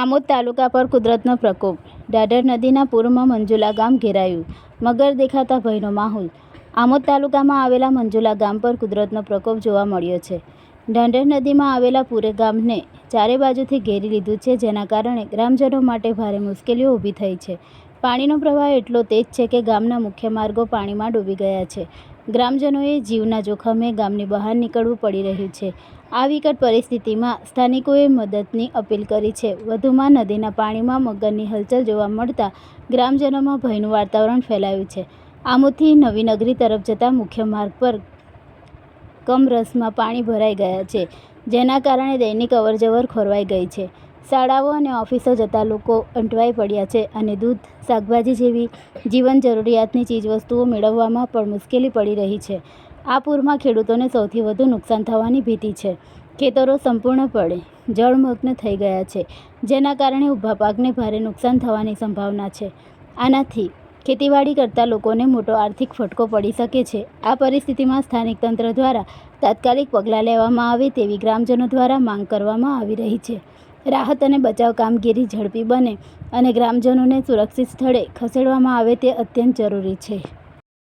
આમોદ તાલુકા પર કુદરતનો પ્રકોપ. ઢાઢર નદીના પૂરમાં મંજુલા ગામ ઘેરાયું. મગર દેખાતા ભયનો માહોલ. આમોદ તાલુકામાં આવેલા મંજુલા ગામ પર કુદરતનો પ્રકોપ જોવા મળ્યો છે. ઢાઢર નદીમાં આવેલા પૂરે ગામને ચારે બાજુથી ઘેરી લીધું છે, જેના કારણે ગ્રામજનો માટે ભારે મુશ્કેલીઓ ઊભી થઈ છે. પાણીનો પ્રવાહ એટલો તેજ છે કે ગામના મુખ્ય માર્ગો પાણીમાં ડૂબી ગયા છે. ગ્રામજનોએ જીવના જોખમે ગામની બહાર નીકળવું પડી રહ્યું છે. આ વિકટ પરિસ્થિતિમાં સ્થાનિકોએ મદદની અપીલ કરી છે. વધુમાં નદીના પાણીમાં મગરની હલચલ જોવા મળતા ગ્રામજનોમાં ભયનું વાતાવરણ ફેલાયું છે. આમોદથી નવીનગરી તરફ જતા મુખ્ય માર્ગ પર કમરસમાં પાણી ભરાઈ ગયા છે, જેના કારણે દૈનિક અવરજવર ખોરવાઈ ગઈ છે. શાળાઓ અને ઓફિસો જતા લોકો અંટવાઈ પડ્યા છે અને દૂધ, શાકભાજી જેવી જીવન જરૂરિયાતની ચીજવસ્તુઓ મેળવવામાં પણ મુશ્કેલી પડી રહી છે. આ પૂરમાં ખેડૂતોને સૌથી વધુ નુકસાન થવાની ભીતિ છે. ખેતરો સંપૂર્ણપણે જળમગ્ન થઈ ગયા છે, જેના કારણે ઊભા પાકને ભારે નુકસાન થવાની સંભાવના છે. આનાથી ખેતીવાડી કરતા લોકોને મોટો આર્થિક ફટકો પડી શકે છે. આ પરિસ્થિતિમાં સ્થાનિક તંત્ર દ્વારા તાત્કાલિક પગલાં લેવામાં આવે તેવી ગ્રામજનો દ્વારા માંગ કરવામાં આવી રહી છે. રાહત અને બચાવ કામગીરી ઝડપી બને અને ગ્રામજનોને સુરક્ષિત સ્થળે ખસેડવામાં આવે તે અત્યંત જરૂરી છે.